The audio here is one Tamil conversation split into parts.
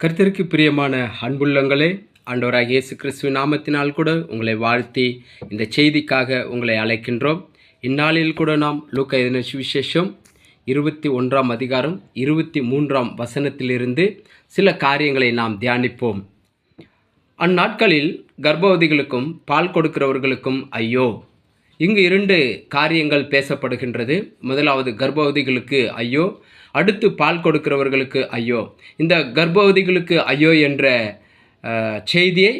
கருத்திற்கு பிரியமான அன்புள்ளங்களே ஆண்டவராக இயேசு கிறிஸ்துவின் நாமத்தினால் கூட உங்களை வாழ்த்தி இந்த செய்திக்காக உங்களை அழைக்கின்றோம். இந்நாளில் கூட நாம் லூக்க எதின சுவிசேஷம் இருபத்தி ஒன்றாம் அதிகாரம் இருபத்தி மூன்றாம் வசனத்திலிருந்து சில காரியங்களை நாம் தியானிப்போம். அந்நாட்களில் கர்ப்பவதிகளுக்கும் பால் கொடுக்கிறவர்களுக்கும் ஐயோ இங்கு இரண்டு காரியங்கள் பேசப்படுகின்றது. முதலாவது கர்ப்பவதிகளுக்கு ஐயோ அடுத்து பால் கொடுக்கிறவர்களுக்கு ஐயோ. இந்த கர்ப்பவதிகளுக்கு ஐயோ என்ற செய்தியை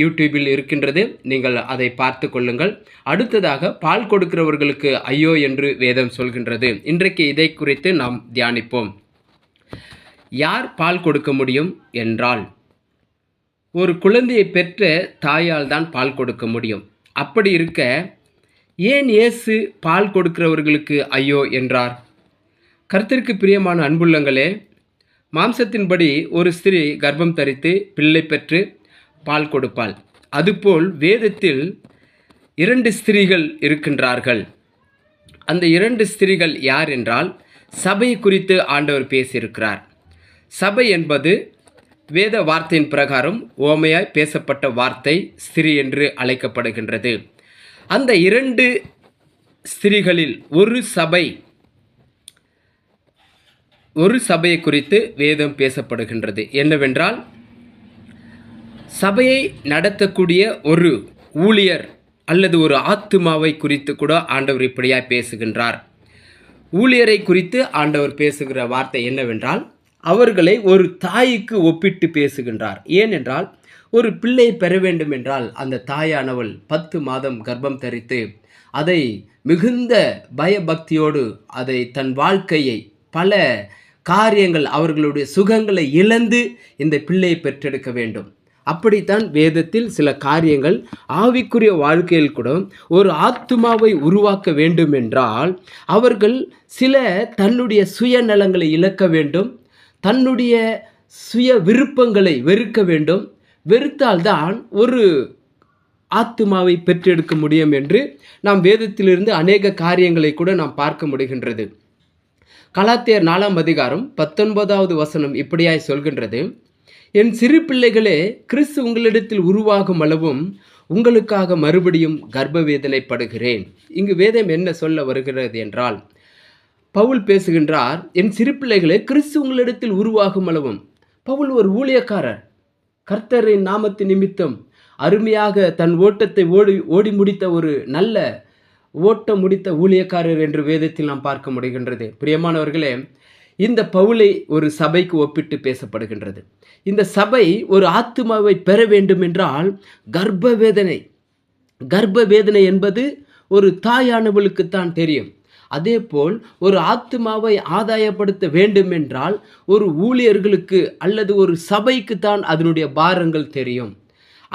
யூடியூபில் இருக்கின்றது. நீங்கள் அதை பார்த்து கொள்ளுங்கள். அடுத்ததாக பால் கொடுக்கிறவர்களுக்கு ஐயோ என்று வேதம் சொல்கின்றது. இன்றைக்கு இதை குறித்து நாம் தியானிப்போம். யார் பால் கொடுக்க முடியும் என்றால் ஒரு குழந்தையை பெற்ற தாயால் தான் பால் கொடுக்க முடியும். அப்படி இருக்க ஏன் இயேசு பால் கொடுக்கிறவர்களுக்கு ஐயோ என்றார்? கர்த்தருக்கு பிரியமான அன்புள்ளங்களே மாம்சத்தின்படி ஒரு ஸ்திரீ கர்ப்பம் தரித்து பிள்ளை பெற்று பால் கொடுப்பாள். அதுபோல் வேதத்தில் இரண்டு ஸ்திரீகள் இருக்கின்றார்கள். அந்த இரண்டு ஸ்திரீகள் யார் என்றால் சபை குறித்து ஆண்டவர் பேசியிருக்கிறார். சபை என்பது வேத வார்த்தையின் பிரகாரம் ஓமையாய் பேசப்பட்ட வார்த்தை ஸ்திரீ என்று அழைக்கப்படுகின்றது. அந்த இரண்டு ஸ்திரீகளில் ஒரு சபை ஒரு சபையை குறித்து வேதம் பேசப்படுகின்றது. என்னவென்றால் சபையை நடத்தக்கூடிய ஒரு ஊழியர் அல்லது ஒரு ஆத்துமாவை குறித்து கூட ஆண்டவர் இப்படியாய் பேசுகின்றார். ஊழியரை குறித்து ஆண்டவர் பேசுகிற வார்த்தை என்னவென்றால் அவர்களை ஒரு தாய்க்கு ஒப்பிட்டு பேசுகின்றார். ஏனென்றால் ஒரு பிள்ளை பெற வேண்டும் என்றால் அந்த தாயானவள் பத்து மாதம் கர்ப்பம் தரித்து அதை மிகுந்த பயபக்தியோடு அதை தன் வாழ்க்கையை பல காரியங்கள் அவர்களுடைய சுகங்களை இழந்து இந்த பிள்ளையை பெற்றெடுக்க வேண்டும். அப்படித்தான் வேதத்தில் சில காரியங்கள் ஆவிக்குரிய வாழ்க்கையில் கூட ஒரு ஆத்துமாவை உருவாக்க வேண்டும் என்றால் அவர்கள் சில தன்னுடைய சுயநலங்களை இழக்க வேண்டும் தன்னுடைய சுய விருப்பங்களை வெறுக்க வேண்டும். வெறுத்தால்தான் ஒரு ஆத்துமாவை பெற்றெடுக்க முடியும் என்று நாம் வேதத்திலிருந்து அநேக காரியங்களை கூட நாம் பார்க்க முடிகின்றது. கலாத்தியர் நாலாம் அதிகாரம் பத்தொன்பதாவது வசனம் இப்படியாய் சொல்கின்றது. என் சிறு பிள்ளைகளே கிறிஸ்து உங்களிடத்தில் உருவாகும் அளவும் உங்களுக்காக மறுபடியும் கர்ப்ப வேதனைப்படுகிறேன் இங்கு வேதம் என்ன சொல்ல வருகிறது என்றால் பவுல் பேசுகின்றார் என் சிறு பிள்ளைகளே கிறிஸ்து உங்களிடத்தில் உருவாகும் அளவும். பவுல் ஒரு ஊழியக்காரர். கர்த்தரின் நாமத்து நிமித்தம் அருமையாக தன் ஓட்டத்தை ஓடி ஓடி முடித்த ஒரு நல்ல ஓட்டம் முடித்த ஊழியக்காரர் என்று வேதத்தில் நாம் பார்க்க முடிகின்றது. பிரியமானவர்களே இந்த பவுலை ஒரு சபைக்கு ஒப்பிட்டு பேசப்படுகின்றது. இந்த சபை ஒரு ஆத்மாவை பெற வேண்டும் என்றால் கர்ப்ப வேதனை கர்ப்ப வேதனை என்பது ஒரு தாயானவளுக்குத்தான் தெரியும். அதேபோல் ஒரு ஆத்மாவை ஆதாயப்படுத்த வேண்டும் என்றால் ஒரு ஊழியர்களுக்கு அல்லது ஒரு சபைக்கு தான் அதனுடைய பாரங்கள் தெரியும்.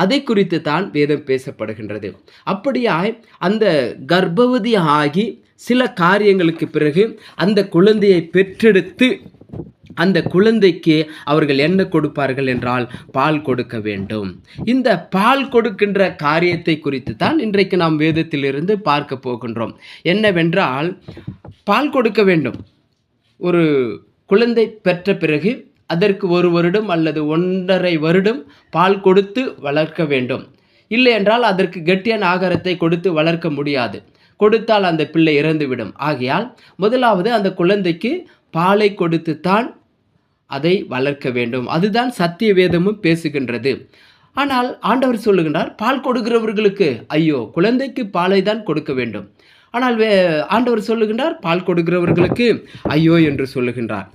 அதை குறித்து தான் வேதம் பேசப்படுகின்றது. அப்படியாய் அந்த கர்ப்பவதி ஆகி சில காரியங்களுக்கு பிறகு அந்த குழந்தையை பெற்றெடுத்து அந்த குழந்தைக்கு அவர்கள் என்ன கொடுப்பார்கள் என்றால் பால் கொடுக்க வேண்டும். இந்த பால் கொடுக்கின்ற காரியத்தை குறித்து தான் இன்றைக்கு நாம் வேதத்திலிருந்து பார்க்க போகின்றோம். என்னவென்றால் பால் கொடுக்க வேண்டும். ஒரு குழந்தை பெற்ற பிறகு அதற்கு ஒரு வருடம் அல்லது ஒன்றரை வருடம் பால் கொடுத்து வளர்க்க வேண்டும். இல்லை என்றால் அதற்கு கெட்டியான ஆகாரத்தை கொடுத்து வளர்க்க முடியாது. கொடுத்தால் அந்த பிள்ளை இறந்துவிடும். ஆகையால் முதலாவது அந்த குழந்தைக்கு பாலை கொடுத்து தான் அதை வளர்க்க வேண்டும். அதுதான் சத்திய வேதமும் பேசுகின்றது. ஆனால் ஆண்டவர் சொல்லுகின்றார் பால் கொடுக்கிறவர்களுக்கு. ஐயோ குழந்தைக்கு பாலை தான் கொடுக்க வேண்டும். ஆனால் வே ஆண்டவர் சொல்லுகின்றார் பால் கொடுக்கிறவர்களுக்கு. ஐயோ என்று சொல்லுகின்றார்.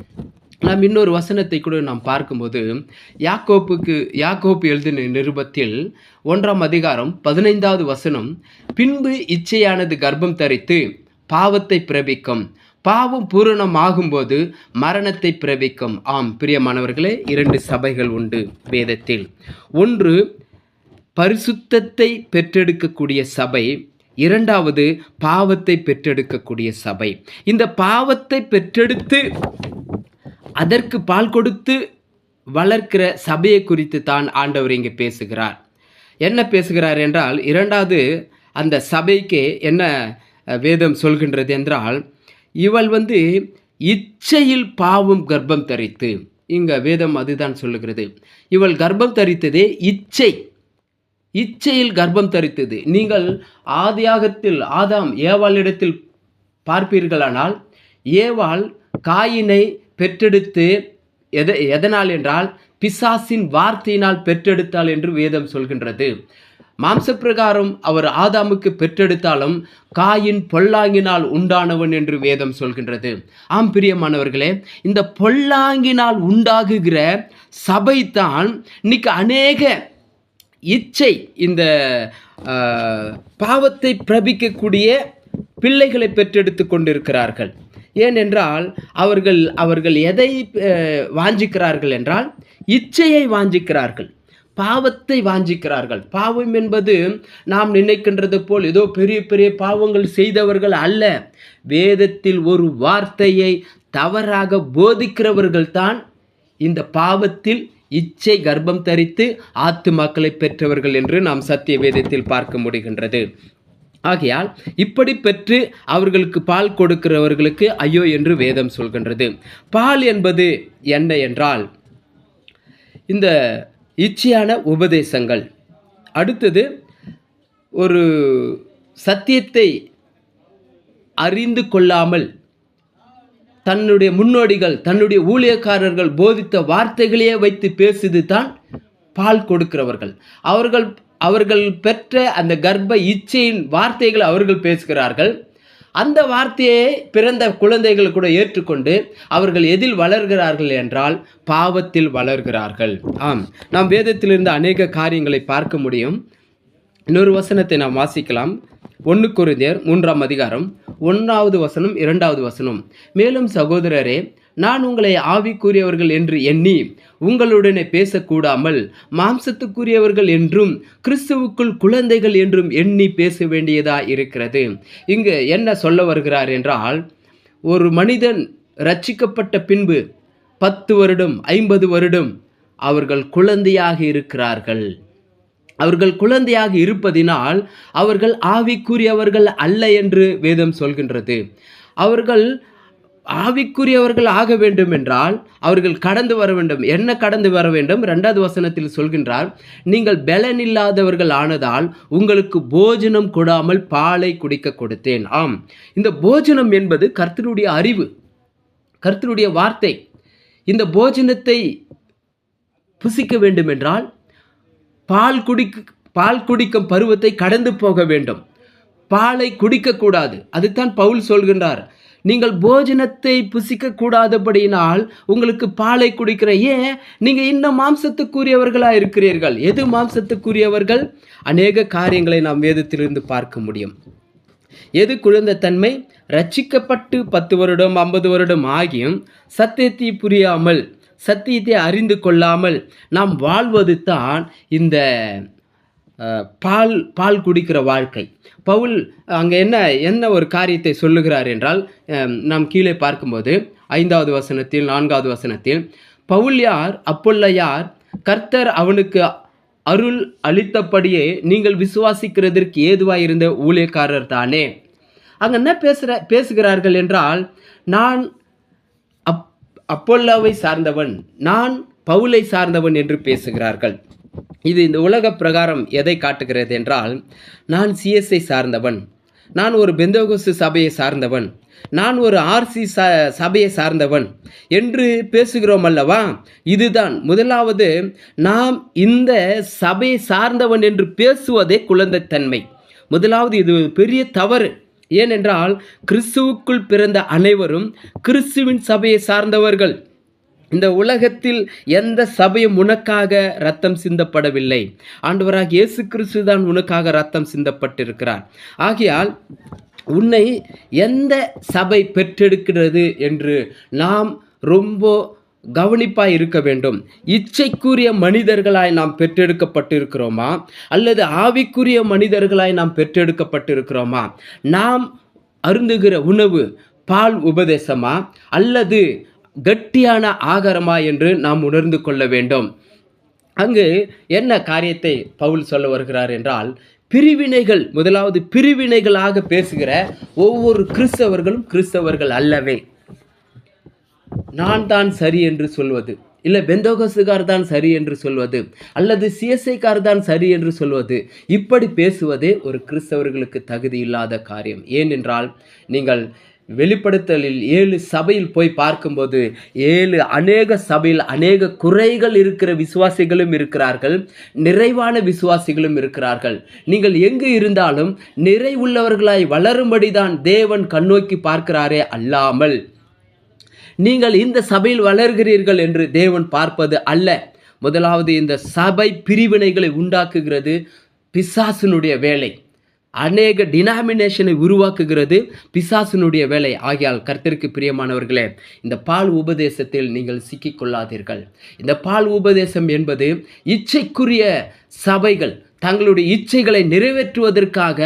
நாம் இன்னொரு வசனத்தை கூட நாம் பார்க்கும்போது யாக்கோப்புக்கு யாக்கோப்பு எழுதின நிருபத்தில் ஒன்றாம் அதிகாரம் பதினைந்தாவது வசனம் பின்பு இச்சையானது கர்ப்பம் தரித்து பாவத்தை பிறப்பிக்கும் பாவம் பூரணமாகும்போது மரணத்தை பிறப்பிக்கும் ஆம் பிரியமானவர்களே இரண்டு சபைகள் உண்டு வேதத்தில். ஒன்று பரிசுத்தத்தை பெற்றெடுக்கக்கூடிய சபை. இரண்டாவது பாவத்தை பெற்றெடுக்கக்கூடிய சபை. இந்த பாவத்தை பெற்றெடுத்து அதற்கு பால் கொடுத்து வளர்க்கிற சபையை குறித்து தான் ஆண்டவர் இங்கே பேசுகிறார். என்ன பேசுகிறார் என்றால் இரண்டாவது அந்த சபைக்கு என்ன வேதம் சொல்கின்றது என்றால் இவள் வந்து இச்சையில் பாவம் கர்ப்பம் தரித்து இங்கே வேதம் அதுதான் சொல்லுகிறது. இவள் கர்ப்பம் தரித்ததே இச்சை. இச்சையில் கர்ப்பம் தரித்தது. நீங்கள் ஆதியாகத்தில் ஆதாம் ஏவாளிடத்தில் பார்ப்பீர்களானால் ஏவாள் காயினை பெற்றெடுத்து எதை எதனால் என்றால் பிசாசின் வார்த்தையினால் பெற்றெடுத்தாள் என்று வேதம் சொல்கின்றது. மாம்சப்பிரகாரம் அவர் ஆதாமுக்கு பெற்றெடுத்தாலும் காயின் பொல்லாங்கினால் உண்டானவன் என்று வேதம் சொல்கின்றது. ஆம் பிரியமானவர்களே இந்த பொல்லாங்கினால் உண்டாகுகிற சபைதான் இன்னைக்கு அநேக இச்சை இந்த பாவத்தை பிரபிக்கக்கூடிய பிள்ளைகளை பெற்றெடுத்து கொண்டிருக்கிறார்கள். ஏனென்றால் அவர்கள் அவர்கள் எதை வாஞ்சிக்கிறார்கள் என்றால் இச்சையை வாஞ்சிக்கிறார்கள் பாவத்தை வாஞ்சிக்கிறார்கள். பாவம் என்பது நாம் நினைக்கின்றது போல் ஏதோ பெரிய பெரிய பாவங்கள் செய்தவர்கள் அல்ல. வேதத்தில் ஒரு வார்த்தையை தவறாக போதிக்கிறவர்கள் தான் இந்த பாவத்தில் இச்சை கர்ப்பம் தரித்து ஆத்துமாக்களை பெற்றவர்கள் என்று நாம் சத்திய வேதத்தில் பார்க்க முடிகின்றது. ஆகையால் இப்படி பெற்று அவர்களுக்கு பால் கொடுக்கிறவர்களுக்கு ஐயோ என்று வேதம் சொல்கின்றது. பால் என்பது என்ன என்றால் இந்த இச்சையான உபதேசங்கள். அடுத்தது ஒரு சத்தியத்தை அறிந்து கொள்ளாமல் தன்னுடைய முன்னோடிகள் தன்னுடைய ஊழியக்காரர்கள் போதித்த வார்த்தைகளையே வைத்து பேசுது தான் பால் கொடுக்கிறவர்கள். அவர்கள் அவர்கள் பெற்ற அந்த கர்ப்ப இச்சையின் வார்த்தைகளை அவர்கள் பேசுகிறார்கள். அந்த வார்த்தையை பிறந்த குழந்தைகள் கூட ஏற்றுக்கொண்டு அவர்கள் எதில் வளர்கிறார்கள் என்றால் பாவத்தில் வளர்கிறார்கள். ஆம். நாம் வேதத்திலிருந்து அநேக காரியங்களை பார்க்க முடியும். இன்னொரு வசனத்தை நாம் வாசிக்கலாம். ஒன்று கொரிந்தியர் மூன்றாம் அதிகாரம் ஒன்றாவது வசனம் இரண்டாவது வசனம். மேலும் சகோதரரே நான் உங்களை ஆவிக்குரியவர்கள் என்று எண்ணி உங்களுடனே பேசக்கூடாமல் மாம்சத்துக்குரியவர்கள் என்றும் கிறிஸ்துவுக்குள் குழந்தைகள் என்றும் எண்ணி பேச வேண்டியதா இருக்கிறது. இங்கு என்ன சொல்ல வருகிறார் என்றால் ஒரு மனிதன் ரட்சிக்கப்பட்ட பின்பு பத்து வருடம் ஐம்பது வருடம் அவர்கள் குழந்தையாக இருக்கிறார்கள். அவர்கள் குழந்தையாக இருப்பதினால் அவர்கள் ஆவிக்குரியவர்கள் அல்ல என்று வேதம் சொல்கின்றது. அவர்கள் ஆவிக்குரியவர்கள் ஆக வேண்டும் என்றால் அவர்கள் கடந்து வர வேண்டும். என்ன கடந்து வர வேண்டும்? ரெண்டாவது வசனத்தில் சொல்கின்றார் நீங்கள் பலன் இல்லாதவர்கள் ஆனதால் உங்களுக்கு போஜனம் கொடாமல் பாலை குடிக்க கொடுத்தேன். ஆம். இந்த போஜனம் என்பது கர்த்தருடைய அறிவு கர்த்தருடைய வார்த்தை. இந்த போஜனத்தை புசிக்க வேண்டும் என்றால் பால் குடிக்க பால் குடிக்கும் பருவத்தை கடந்து போக வேண்டும். பாலை குடிக்கக்கூடாது அதுதான் பவுல் சொல்கின்றார். நீங்கள் போஜனத்தை புசிக்க கூடாதபடியினால் உங்களுக்கு பாலை குடிக்கிற ஏன்? நீங்கள் இன்னும் மாம்சத்துக்குரியவர்களாக இருக்கிறீர்கள். எது மாம்சத்துக்குரியவர்கள்? அநேக காரியங்களை நாம் வேதத்திலிருந்து பார்க்க முடியும். எது குழந்தைத்தன்மை? ரட்சிக்கப்பட்டு பத்து வருடம் ஐம்பது வருடம் ஆகியும் சத்தியத்தை புரியாமல் சத்தியத்தை அறிந்து கொள்ளாமல் நாம் வாழ்வது தான் இந்த பால் பால் குடிக்கிற வாழ்க்கை. பவுல் அங்கே என்ன என்ன ஒரு காரியத்தை சொல்லுகிறார் என்றால் நாம் கீழே பார்க்கும்போது ஐந்தாவது வசனத்தில் நான்காவது வசனத்தில் பவுல் யார் அப்பொல்ல யார் கர்த்தர் அவனுக்கு அருள் அளித்தபடியே நீங்கள் விசுவாசிக்கிறதற்கு ஏதுவாக இருந்த ஊழியக்காரர் தானே? அங்கே என்ன பேசுகிற பேசுகிறார்கள் என்றால் நான் அப் அப்பொல்லாவை சார்ந்தவன் நான் பவுலை சார்ந்தவன் என்று பேசுகிறார்கள். இது இந்த உலக பிரகாரம் எதை காட்டுகிறது என்றால் நான் சிஎஸ்ஐ சார்ந்தவன். நான் ஒரு பெந்தோகசு சபையை சார்ந்தவன். நான் ஒரு ஆர்சி ச சபையை சார்ந்தவன். என்று பேசுகிறோம் அல்லவா? இதுதான். முதலாவது நாம் இந்த சபையை சார்ந்தவன் என்று பேசுவதே குழந்தைத்தன்மை. முதலாவது இது பெரிய தவறு. ஏனென்றால் கிறிஸ்துவுக்குள் பிறந்த அனைவரும் கிறிஸ்துவின் சபையை சார்ந்தவர்கள். இந்த உலகத்தில் எந்த சபையும் உனக்காக ரத்தம் சிந்தப்படவில்லை. ஆண்டவராக இயேசு கிறிஸ்து தான் உனக்காக ரத்தம் சிந்தப்பட்டிருக்கிறார். ஆகையால் உன்னை எந்த சபை பெற்றெடுக்கிறது என்று நாம் ரொம்ப கவனிப்பாய் இருக்க வேண்டும். இச்சைக்குரிய மனிதர்களாய் நாம் பெற்றெடுக்கப்பட்டிருக்கிறோமா? அல்லது ஆவிக்குரிய மனிதர்களாய் நாம் பெற்றெடுக்கப்பட்டிருக்கிறோமா? நாம் அருந்துகிற உணவு பால் உபதேசமா? அல்லது கட்டியான ஆகாரமா என்று நாம் உணர்ந்து கொள்ள வேண்டும். அங்கு என்ன காரியத்தை பவுல் சொல்ல வருகிறார் என்றால் பிரிவினைகள் முதலாவது பிரிவினைகளாக பேசுகிற ஒவ்வொரு கிறிஸ்தவர்களும் கிறிஸ்தவர்கள் அல்லவே. நான் தான் சரி என்று சொல்வது இல்லை பெந்தோகசுகார் தான் சரி என்று சொல்வது அல்லது சிஎஸ்ஐக்கார் தான் சரி என்று சொல்வது இப்படி பேசுவதே ஒரு கிறிஸ்தவர்களுக்கு தகுதி இல்லாத காரியம். ஏனென்றால் நீங்கள் வெளிப்படுத்தலில் ஏழு சபையில் போய் பார்க்கும்போது ஏழு அநேக சபையில் அநேக குறைகள் இருக்கிற விசுவாசிகளும் இருக்கிறார்கள் நிறைவான விசுவாசிகளும் இருக்கிறார்கள். நீங்கள் எங்கு இருந்தாலும் நிறைவுள்ளவர்களாய் வளரும்படிதான் தேவன் கண்ணோக்கி பார்க்கிறாரே அல்லாமல். நீங்கள் இந்த சபையில் வளர்கிறீர்கள் என்று தேவன் பார்ப்பது அல்ல. முதலாவது இந்த சபை பிரிவினைகளை உண்டாக்குகிறது பிசாசினுடைய வேலை. அநேக டினாமினேஷனை உருவாக்குகிறது பிசாசினுடைய வேலை. ஆகியால் கர்த்தருக்கு பிரியமானவர்களே இந்த பால் உபதேசத்தில் நீங்கள் சிக்கிக்கொள்ளாதீர்கள். இந்த பால் உபதேசம் என்பது இச்சைக்குரிய சபைகள் தங்களுடைய இச்சைகளை நிறைவேற்றுவதற்காக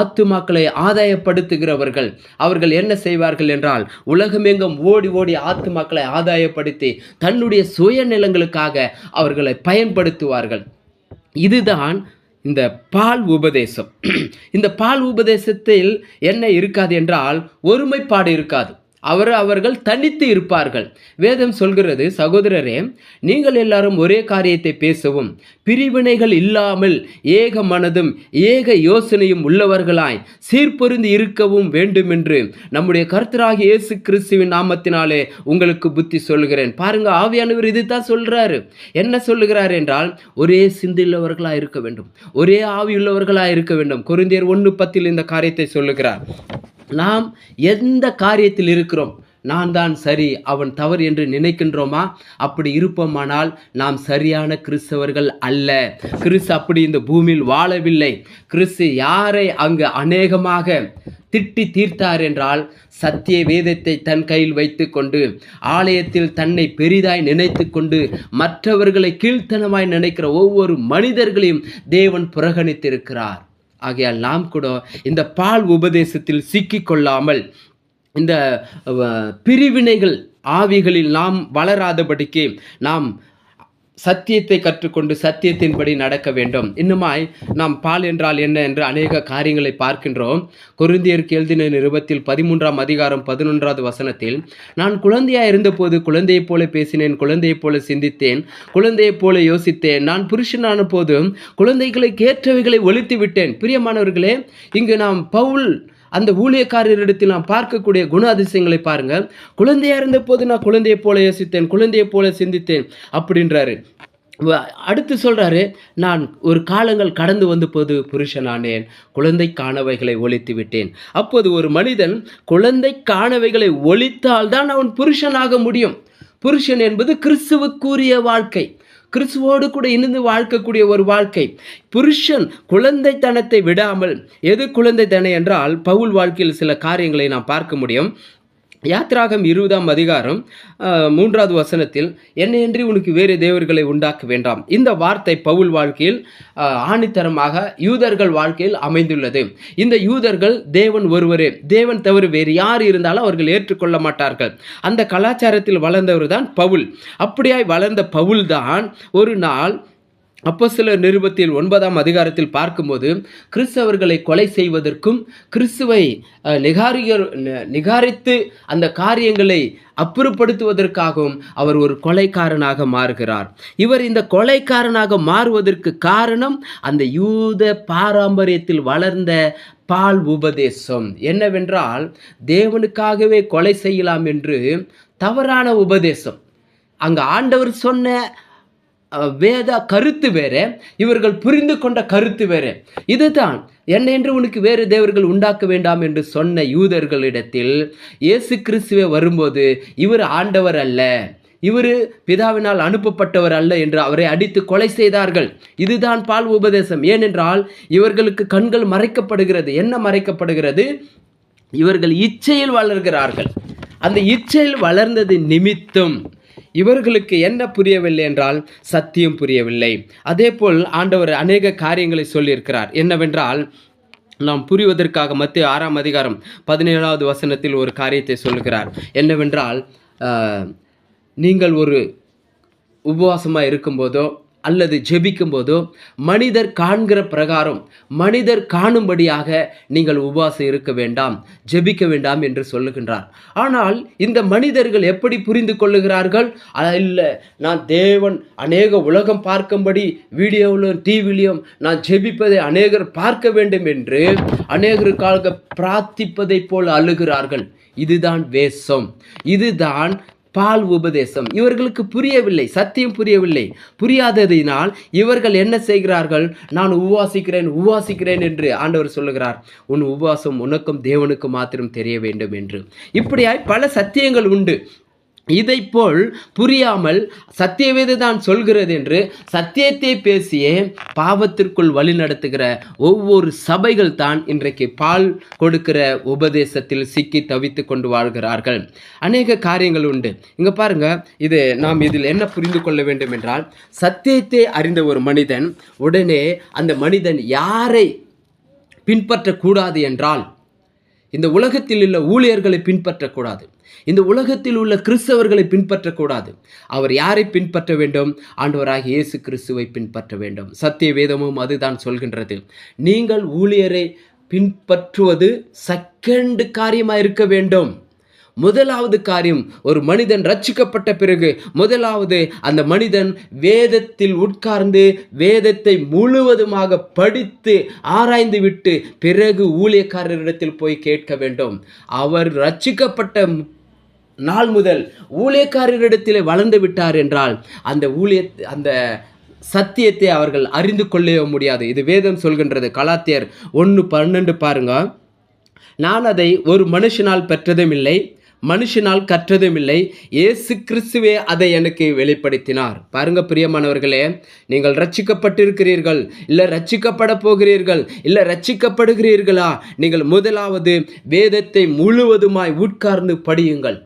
ஆத்துமாக்களை ஆதாயப்படுத்துகிறவர்கள். அவர்கள் என்ன செய்வார்கள் என்றால் உலகமெங்கும் ஓடி ஓடி ஆத்துமாக்களை ஆதாயப்படுத்தி தன்னுடைய சுயநிலங்களுக்காக அவர்களை பயன்படுத்துவார்கள். இதுதான் இந்த பால் உபதேசம். இந்த பால் உபதேசத்தில் என்ன இருக்காது என்றால் ஒருமைப்பாடு இருக்காது. அவர் அவர்கள் தனித்து இருப்பார்கள். வேதம் சொல்கிறது சகோதரரே நீங்கள் எல்லாரும் ஒரே காரியத்தை பேசவும் பிரிவினைகள் இல்லாமல் ஏக மனதும் ஏக யோசனையும் உள்ளவர்களாய் சீர்பொருந்து இருக்கவும் வேண்டும் என்று நம்முடைய கர்த்தராகிய இயேசு கிறிஸ்துவின் நாமத்தினாலே உங்களுக்கு புத்தி சொல்கிறேன். பாருங்க ஆவியானவர் இதுதான் சொல்றாரு. என்ன சொல்லுகிறார் என்றால் ஒரே சிந்தையுள்ளவர்களாய் இருக்க வேண்டும் ஒரே ஆவியுள்ளவர்களாக இருக்க வேண்டும். குருந்தியர் ஒன்று பத்தில் இந்த காரியத்தை சொல்லுகிறார். நாம் எந்த காரியத்தில் இருக்கிறோம்? நான் தான் சரி அவன் தவறு என்று நினைக்கின்றோமா? அப்படி இருப்போமானால் நாம் சரியான கிறிஸ்தவர்கள் அல்ல. கிறிஸ்து அப்படி இந்த பூமியில் வாழவில்லை. கிறிஸ்து யாரை அங்கு அநேகமாக திட்டி தீர்த்தார் என்றால் சத்திய வேதத்தை தன் கையில் வைத்துக்கொண்டு ஆலயத்தில் தன்னை பெரிதாய் நினைத்து கொண்டு மற்றவர்களை கீழ்த்தனமாய் நினைக்கிற ஒவ்வொரு மனிதர்களையும் தேவன் புறக்கணித்திருக்கிறார். ஆகையால் நாம் கூட இந்த பால் உபதேசத்தில் சிக்கிக்கொள்ளாமல் இந்த பிரிவினைகள் ஆவிகளில் நாம் வளராதபடிக்கு நாம் சத்தியத்தை கற்றுக்கொண்டு சத்தியத்தின்படி நடக்க வேண்டும். இன்னுமாய் நாம் பால் என்றால் என்ன என்று அநேக காரியங்களை பார்க்கின்றோம். கொருந்தியருக்கு எழுதின நிருபத்தில் பதிமூன்றாம் அதிகாரம் பதினொன்றாவது வசனத்தில் நான் குழந்தையா இருந்தபோது குழந்தையைப் போல பேசினேன் குழந்தையைப் போல சிந்தித்தேன் குழந்தையைப் போல யோசித்தேன். நான் புருஷனான போதும் குழந்தைகளுக்கு ஏற்றவைகளை ஒழித்து விட்டேன் பிரியமானவர்களே இங்கு நாம் பவுல் அந்த ஊழியக்காரரிடத்தில் நாம் பார்க்கக்கூடிய குண அதிசயங்களை பாருங்க. குழந்தையா இருந்த போது நான் குழந்தையை போல யோசித்தேன் குழந்தையை போல சிந்தித்தேன் அப்படின்றாரு. வ- அடுத்து சொல்கிறாரு நான் ஒரு காலங்கள் கடந்து வந்த போது புருஷனானேன் குழந்தை காணவைகளை ஒழித்து விட்டேன். அப்போது ஒரு மனிதன் குழந்தை காணவைகளை ஒழித்தால் தான் அவன் புருஷனாக முடியும். புருஷன் என்பது கிறிஸ்துவுக்குரிய வாழ்க்கை. கிறிஸ்துவோடு கூட இணைந்து வாழ்க்கக்கூடிய ஒரு வாழ்க்கை. புருஷன் குழந்தைத்தனத்தை விடாமல் எது குழந்தைத்தனம் என்றால் பவுல் வாழ்க்கையில் சில காரியங்களை நாம் பார்க்க முடியும். யாத்ராகம் இருபதாம் அதிகாரம் மூன்றாவது வசனத்தில் என்னையன்றி உனக்கு வேறு தேவர்களை உண்டாக்க வேண்டாம். இந்த வார்த்தை பவுல் வாழ்க்கையில் ஆணித்தரமாக யூதர்கள் வாழ்க்கையில் அமைந்துள்ளது. இந்த யூதர்கள் தேவன் ஒருவரே தேவன் தவிர வேறு யார் இருந்தாலும் அவர்கள் ஏற்றுக்கொள்ள மாட்டார்கள். அந்த கலாச்சாரத்தில் வளர்ந்தவர் தான் பவுல். அப்படியாய் வளர்ந்த பவுல் தான் ஒரு நாள் அப்போஸ்தலர் நிருபத்தில் ஒன்பதாம் அதிகாரத்தில் பார்க்கும்போது கிறிஸ்தவர்களை கொலை செய்வதற்கும் கிறிஸ்துவை அஹ், நிகாரிகர் நிகாரித்து அந்த காரியங்களை அப்புறப்படுத்துவதற்காகவும் அவர் ஒரு கொலைக்காரனாக மாறுகிறார். இவர் இந்த கொலைக்காரனாக மாறுவதற்கு காரணம் அந்த யூத பாரம்பரியத்தில் வளர்ந்த பால் உபதேசம். என்னவென்றால் தேவனுக்காகவே கொலை செய்யலாம் என்று தவறான உபதேசம். அங்கே ஆண்டவர் சொன்ன வேத கருத்து வேறு இவர்கள் புரிந்து கொண்ட கருத்து வேறு. இதுதான் என்ன என்று உனக்கு வேறு தேவர்கள் உண்டாக்க வேண்டாம் என்று சொன்ன யூதர்களிடத்தில் இயேசு கிறிஸ்துவே வரும்போது இவர் ஆண்டவர் அல்ல இவர் பிதாவினால் அனுப்பப்பட்டவர் அல்ல என்று அவரை அடித்து கொலை செய்தார்கள். இதுதான் பால் உபதேசம். ஏனென்றால் இவர்களுக்கு கண்கள் மறைக்கப்படுகிறது. என்ன மறைக்கப்படுகிறது? இவர்கள் இச்சையில் வளர்கிறார்கள். அந்த இச்சையில் வளர்ந்தது நிமித்தம். இவர்களுக்கு என்ன புரியவில்லை என்றால் சத்தியம் புரியவில்லை. அதேபோல் ஆண்டவர் அநேக காரியங்களை சொல்லியிருக்கிறார். என்னவென்றால் நாம் புரிவதற்காக மத்திய ஆறாம் அதிகாரம் பதினேழாவது வசனத்தில் ஒரு காரியத்தை சொல்லுகிறார். என்னவென்றால் நீங்கள் ஒரு உபவாசமாக இருக்கும்போதோ அல்லது ஜெபிக்கும் போதோ மனிதர் காண்கிற பிரகாரம் மனிதர் காணும்படியாக நீங்கள் உபாசம் இருக்க வேண்டாம் ஜெபிக்க வேண்டாம் என்று சொல்லுகின்றார். ஆனால் இந்த மனிதர்கள் எப்படி புரிந்து கொள்ளுகிறார்கள்? இல்லை நான் தேவன் அநேக உலகம் பார்க்கும்படி வீடியோவிலும் டிவிலையும் நான் ஜெபிப்பதை அநேகர் பார்க்க வேண்டும் என்று அநேகருக்காக பிரார்த்திப்பதைப் போல் அழுகிறார்கள். இதுதான் வேஷம். இதுதான் பால் உபதேசம். இவர்களுக்கு புரியவில்லை சத்தியம் புரியவில்லை. புரியாததினால் இவர்கள் என்ன செய்கிறார்கள்? நான் உபவாசிக்கிறேன் உபவாசிக்கிறேன் என்று ஆண்டவர் சொல்லுகிறார். உன் உபவாசம் உனக்கும் தேவனுக்கும் மாத்திரம் தெரிய வேண்டும் என்று. இப்படியாய் பல சத்தியங்கள் உண்டு. இதைப்போல் புரியாமல் சத்தியவேதை தான் சொல்கிறது என்று சத்தியத்தை பேசியே பாவத்திற்குள் வழிநடத்துகிற ஒவ்வொரு சபைகள் தான் இன்றைக்கு பால் கொடுக்கிற உபதேசத்தில் சிக்கி தவித்து கொண்டு வாழ்கிறார்கள். அநேக காரியங்கள் உண்டு. இங்கே பாருங்க இது நாம் இதில் என்ன புரிந்து கொள்ள வேண்டும் என்றால் சத்தியத்தை அறிந்த ஒரு மனிதன் உடனே அந்த மனிதன் யாரை பின்பற்றக்கூடாது என்றால் இந்த உலகத்தில் உள்ள ஊழியர்களை பின்பற்றக்கூடாது. இந்த உலகத்தில் உள்ள கிறிஸ்தவர்களை பின்பற்றக்கூடாது. அவர் யாரை பின்பற்ற வேண்டும்? ஆண்டவராக இயேசு கிறிஸ்துவை பின்பற்ற வேண்டும். சத்திய வேதமும் அதுதான் சொல்கின்றது. நீங்கள் ஊழியரை பின்பற்றுவது செகண்ட் காரியமாக இருக்க வேண்டும். முதலாவது காரியம் ஒரு மனிதன் ரட்சிக்கப்பட்ட பிறகு முதலாவது அந்த மனிதன் வேதத்தில் உட்கார்ந்து வேதத்தை முழுவதுமாக படித்து ஆராய்ந்து விட்டு பிறகு ஊழியக்காரரிடத்தில் போய் கேட்க வேண்டும். அவர் ரட்சிக்கப்பட்ட நாள் முதல் ஊழியக்காரரிடத்தில் வளர்ந்து விட்டார் என்றால் அந்த ஊழிய அந்த சத்தியத்தை அவர்கள் அறிந்து கொள்ளவே முடியாது. இது வேதம் சொல்கின்றது. கலாத்தியர் ஒன்று பன்னெண்டு பாருங்க. நான் அதை ஒரு மனுஷனால் பெற்றதும் இல்லை மனுஷனால் கற்றதும் இல்லை. இயேசு கிறிஸ்துவே அதை எனக்கு வெளிப்படுத்தினார். பாருங்க பிரியமானவர்களே நீங்கள் ரட்சிக்கப்பட்டிருக்கிறீர்கள் இல்லை ரட்சிக்கப்பட போகிறீர்கள் இல்லை ரட்சிக்கப்படுகிறீர்களா நீங்கள் முதலாவது வேதத்தை முழுவதுமாய் உட்கார்ந்து படியுங்கள்.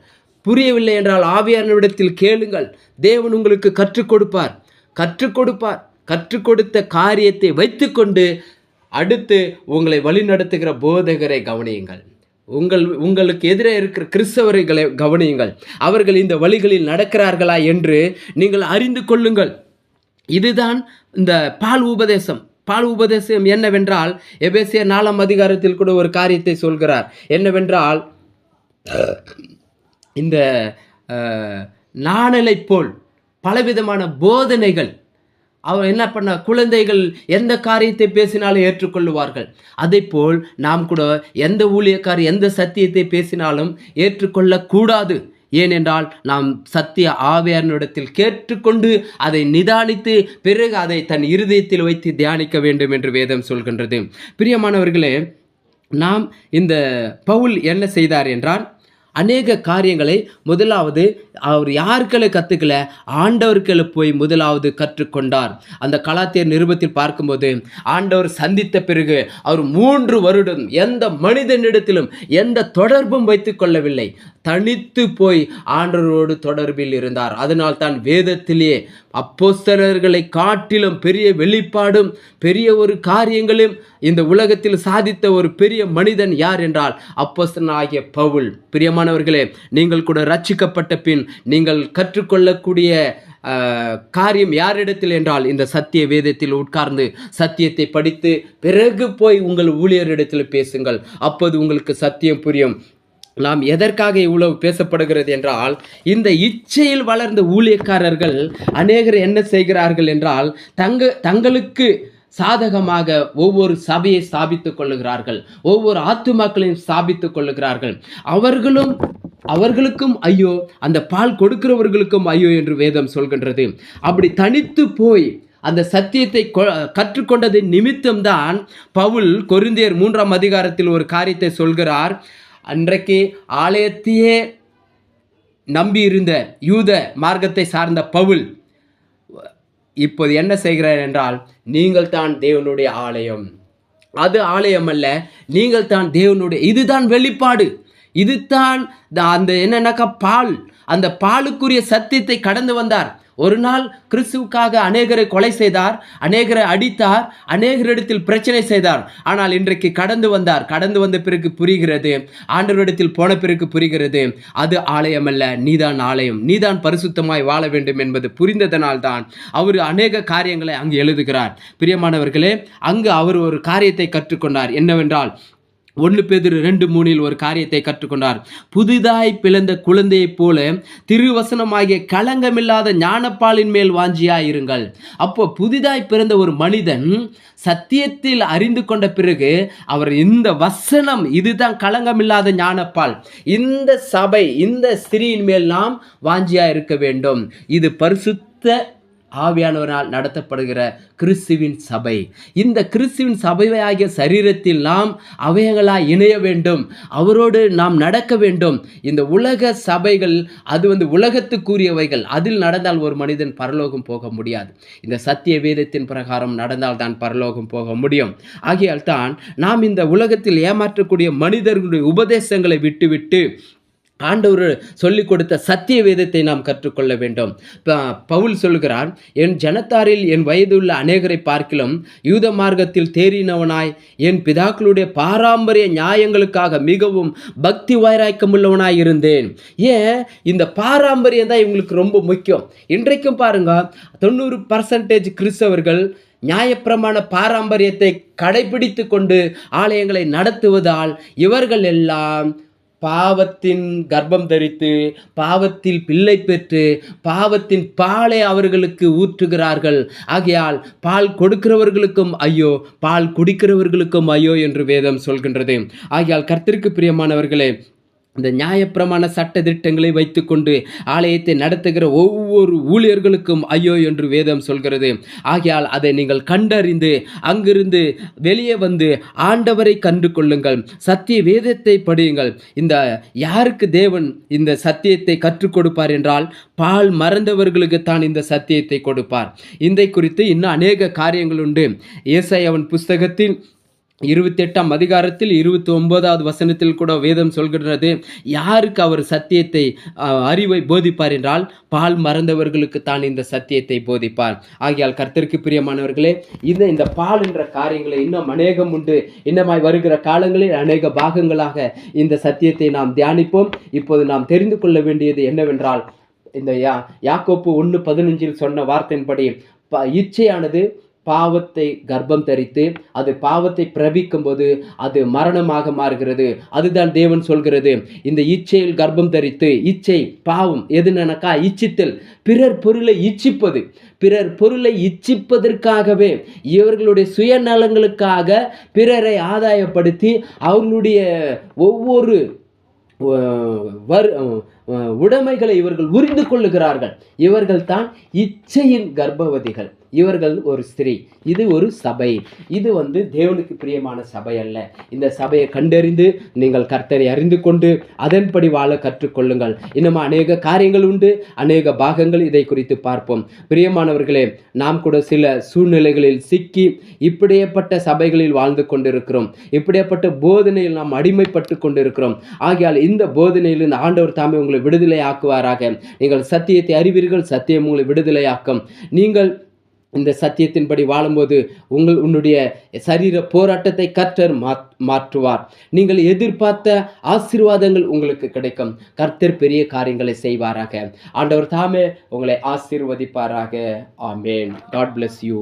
புரியவில்லை என்றால் ஆவியானவிடத்தில் கேளுங்கள். தேவன் உங்களுக்கு கற்றுக் கொடுப்பார். கற்றுக் கொடுப்பார். கற்றுக் கொடுத்த காரியத்தை வைத்துக்கொண்டு அடுத்து உங்களை வழிநடத்துகிற போதகரை கவனியுங்கள். உங்கள் உங்களுக்கு எதிரே இருக்கிற கிறிஸ்தவர்களை கவனியுங்கள். அவர்கள் இந்த வழிகளில் நடக்கிறார்களா என்று நீங்கள் அறிந்து கொள்ளுங்கள். இதுதான் இந்த பால் உபதேசம். பால் உபதேசம் என்னவென்றால் எபேசிய நாலாம் அதிகாரத்தில் கூட ஒரு காரியத்தை சொல்கிறார். என்னவென்றால் இந்த நாணலை நாணலைப் போல் பலவிதமான போதனைகள். அவர் என்ன பண்ண குழந்தைகள் எந்த காரியத்தை பேசினாலும் ஏற்றுக்கொள்ளுவார்கள். அதே போல் நாம் கூட எந்த ஊழியக்கார் எந்த சத்தியத்தை பேசினாலும் ஏற்றுக்கொள்ளக்கூடாது. ஏனென்றால் நாம் சத்திய ஆவியாரிடத்தில் கேட்டுக்கொண்டு அதை நிதானித்து பிறகு அதை தன் இருதயத்தில் வைத்து தியானிக்க வேண்டும் என்று வேதம் சொல்கின்றது. பிரியமானவர்களே நாம் இந்த பவுல் என்ன செய்தார் என்றால் அநேக காரியங்களை முதலாவது அவர் யாருக்களை கற்றுக்கல ஆண்டவர்களை போய் முதலாவது கற்றுக்கொண்டார். அந்த கலாத்தியர் நிருபத்தில் பார்க்கும்போது ஆண்டவர் சந்தித்த பிறகு அவர் மூன்று வருடம் எந்த மனிதனிடத்திலும் எந்த தொடர்பும் வைத்துக் கொள்ளவில்லை. தனித்து போய் ஆண்டவரோடு தொடர்பில் இருந்தார். அதனால் தான் வேதத்திலே அப்போஸ்தலர்களை காட்டிலும் பெரிய வெளிப்பாடும் பெரிய ஒரு காரியங்களும் இந்த உலகத்தில் சாதித்த ஒரு பெரிய மனிதன் யார் என்றால் அப்போஸ்தலன் ஆகிய பவுல். பிரியமானவர்களே நீங்கள் கூட ரட்சிக்கப்பட்ட பின் நீங்கள் கற்றுக்கொள்ளக்கூடிய காரியம் யாரிடத்தில் என்றால் இந்த சத்திய வேதத்தில் உட்கார்ந்து சத்தியத்தை படித்து பிறகு போய் உங்கள் ஊழியரிடத்தில் பேசுங்கள். அப்போது உங்களுக்கு சத்தியம் புரியும். நாம் எதற்காக இவ்வளவு பேசப்படுகிறது என்றால் இந்த இச்சையில் வளர்ந்த ஊழியக்காரர்கள் அநேகர் என்ன செய்கிறார்கள் என்றால் தங்க தங்களுக்கு சாதகமாக ஒவ்வொரு சபையை ஸ்தாபித்துக் கொள்ளுகிறார்கள் ஒவ்வொரு ஆத்துமாக்களையும் ஸ்தாபித்துக் கொள்ளுகிறார்கள். அவர்களும் அவர்களுக்கும் ஐயோ அந்த பால் கொடுக்கிறவர்களுக்கும் ஐயோ என்று வேதம் சொல்கின்றது. அப்படி தனித்து போய் அந்த சத்தியத்தை கொ- கற்றுக்கொண்டதின் நிமித்தம்தான் பவுல் கொருந்தியர் மூன்றாம் அதிகாரத்தில் ஒரு காரியத்தை சொல்கிறார். அன்றைக்கு ஆலயத்தையே நம்பியிருந்த யூத மார்க்கத்தை சார்ந்த பவுல் இப்போது என்ன செய்கிறார் என்றால் நீங்கள் தான் தேவனுடைய ஆலயம். அது ஆலயம் அல்ல நீங்கள் தான் தேவனுடைய இதுதான் வெளிப்பாடு. இதுதான் அந்த என்னன்னாக்கா பால். அந்த பாலுக்குரிய சத்தியத்தை கடந்து வந்தார். ஒரு நாள் கிறிஸ்துவுக்காக அநேகரை கொலை செய்தார் அநேகரை அடித்தார் அநேகரிடத்தில் பிரச்சனை செய்தார். ஆனால் இன்றைக்கு கடந்து வந்தார். கடந்து வந்த பிறகு புரிகிறது. ஆண்டவரிடத்தில் போன பிறகு புரிகிறது. அது ஆலயம் அல்ல நீதான் ஆலயம். நீதான் பரிசுத்தமாய் வாழ வேண்டும் என்பது புரிந்ததனால்தான் அவர் அநேக காரியங்களை அங்கு எழுதுகிறார். பிரியமானவர்களே அங்கு அவர் ஒரு காரியத்தை கற்றுக்கொண்டார். என்னவென்றால் ஒன்று பேதிரு ரெண்டு மூணில் ஒரு காரியத்தை கற்றுக்கொண்டார். புதிதாய் பிளந்த குழந்தையைப் போல திருவசனமாகிய களங்கமில்லாத ஞானப்பாலின் மேல் வாஞ்சியாயிருங்கள். அப்போ புதிதாய் பிறந்த ஒரு மனிதன் சத்தியத்தில் அறிந்து கொண்ட பிறகு அவர் இந்த வசனம் இதுதான் களங்கமில்லாத ஞானப்பால். இந்த சபை இந்த ஸ்திரீயின் மேல் நாம் வாஞ்சியா இருக்க வேண்டும். இது பரிசுத்த ஆவியானவரால் நடத்தப்படுகிற கிறிஸ்துவின் சபை. இந்த கிறிஸ்துவின் சபையாகிய சரீரத்தில் நாம் அவயங்களாய் இணைய வேண்டும். அவரோடு நாம் நடக்க வேண்டும். இந்த உலக சபைகள் அது வந்து உலகத்துக்குரியவைகள். அதில் நடந்தால் ஒரு மனிதன் பரலோகம் போக முடியாது. இந்த சத்திய வேதத்தின் பிரகாரம் நடந்தால் தான் பரலோகம் போக முடியும். ஆகையால் தான் நாம் இந்த உலகத்தில் ஏமாற்றக்கூடிய மனிதர்களுடைய உபதேசங்களை விட்டுவிட்டு ஆண்டவர் சொல்லிக் கொடுத்த சத்திய வேதத்தை நாம் கற்றுக்கொள்ள வேண்டும். பவுல் சொல்கிறார் என் ஜனத்தாரில் என் வயதுள்ள அநேகரை பார்க்கிலும் யூத மார்க்கத்தில் தேறினவனாய் என் பிதாக்களுடைய பாரம்பரிய நியாயங்களுக்காக மிகவும் பக்தி வைராய்க்கமுள்ளவனாய் இருந்தேன். ஏன்? இந்த பாரம்பரியம் தான் இவங்களுக்கு ரொம்ப முக்கியம். இன்றைக்கும் பாருங்க தொண்ணூறு பர்சன்டேஜ் கிறிஸ்தவர்கள் நியாயப்பிரமாண பாரம்பரியத்தை கடைபிடித்து கொண்டு ஆலயங்களை நடத்துவதால் இவர்கள் எல்லாம் பாவத்தின் கர்ப்பம் தரித்து பாவத்தில் பிள்ளை பெற்று பாவத்தின் பாலை அவர்களுக்கு ஊற்றுகிறார்கள். ஆகையால் பால் கொடுக்கிறவர்களுக்கும் ஐயோ பால் குடிக்கிறவர்களுக்கும் ஐயோ என்று வேதம் சொல்கின்றது. ஆகையால் கர்த்திற்கு பிரியமானவர்களே இந்த நியாயப்பிரமாண சட்ட திட்டங்களை வைத்துக்கொண்டு ஆலயத்தை நடத்துகிற ஒவ்வொரு ஊழியர்களுக்கும் ஐயோ என்று வேதம் சொல்கிறது. ஆகையால் அதை நீங்கள் கண்டறிந்து அங்கிருந்து வெளியே வந்து ஆண்டவரை கண்டு கொள்ளுங்கள் சத்திய வேதத்தை படியுங்கள். இந்த யாருக்கு தேவன் இந்த சத்தியத்தை கற்றுக் கொடுப்பார் என்றால் பால் மறந்தவர்களுக்கு தான் இந்த சத்தியத்தை கொடுப்பார். இந்த குறித்து இன்னும் அநேக காரியங்கள் உண்டு. ஏசாயவன் புஸ்தகத்தில் இருபத்தி எட்டாம் அதிகாரத்தில் இருபத்தி ஒன்பதாவது வசனத்தில் கூட வேதம் சொல்கின்றது யாருக்கு அவர் சத்தியத்தை அறிவை போதிப்பார் என்றால் பால் மறந்தவர்களுக்கு தான் இந்த சத்தியத்தை போதிப்பார். ஆகையால் கர்த்தருக்கு பிரியமானவர்களே இந்த இந்த பால் என்ற காரியங்களை இன்னும் அநேகம் உண்டு. இன்னமாய் வருகிற காலங்களில் அநேக பாகங்களாக இந்த சத்தியத்தை நாம் தியானிப்போம். இப்போது நாம் தெரிந்து கொள்ள வேண்டியது என்னவென்றால் இந்த யா யாக்கோப்பு ஒன்று பதினஞ்சில் சொன்ன வார்த்தையின்படி ப இச்சையானது பாவத்தை கர்ப்பம் தரித்து அது பாவத்தை பிரபிக்கும் போது அது மரணமாக மாறுகிறது. அதுதான் தேவன் சொல்கிறது. இந்த இச்சையில் கர்ப்பம் தரித்து இச்சை பாவம் எதுனக்கா இச்சித்தல். பிறர் பொருளை இச்சிப்பது. பிறர் பொருளை இச்சிப்பதற்காகவே இவர்களுடைய சுயநலங்களுக்காக பிறரை ஆதாயப்படுத்தி அவர்களுடைய ஒவ்வொரு வர் உடைமைகளை இவர்கள் உரிந்து கொள்ளுகிறார்கள். இவர்கள் தான் இச்சையின் கர்ப்பவதிகள். இவர்கள் ஒரு ஸ்திரீ. இது ஒரு சபை. இது வந்து தேவனுக்கு பிரியமான சபை அல்ல. இந்த சபையை கண்டறிந்து நீங்கள் கர்த்தரை அறிந்து கொண்டு அதன்படி வாழ கற்றுக்கொள்ளுங்கள். இன்னும் அநேக காரியங்கள் உண்டு. அநேக பாகங்கள் இதை குறித்து பார்ப்போம். பிரியமானவர்களே நாம் கூட சில சூழ்நிலைகளில் சிக்கி இப்படியேப்பட்ட சபைகளில் வாழ்ந்து கொண்டிருக்கிறோம். இப்படியேப்பட்ட போதனையில் நாம் அடிமைப்பட்டு கொண்டிருக்கிறோம். ஆகையால் இந்த போதனையில் இந்த ஆண்டவர் தாமே உங்களை விடுதலை ஆக்குவாராக நீங்கள் சத்தியத்தை அறிவீர்கள் சத்தியம் உங்களை விடுதலையாக்கும். நீங்கள் இந்த சத்தியத்தின்படி வாழும்போது உங்கள் உன்னுடைய சரீர போராட்டத்தை கர்த்தர் மாற்றுவார். நீங்கள் எதிர்பார்த்த ஆசீர்வாதங்கள் உங்களுக்கு கிடைக்கும். கர்த்தர் பெரிய காரியங்களை செய்வாராக. ஆண்டவர் தாமே உங்களை ஆசீர்வதிப்பாராக. ஆமேன். God bless you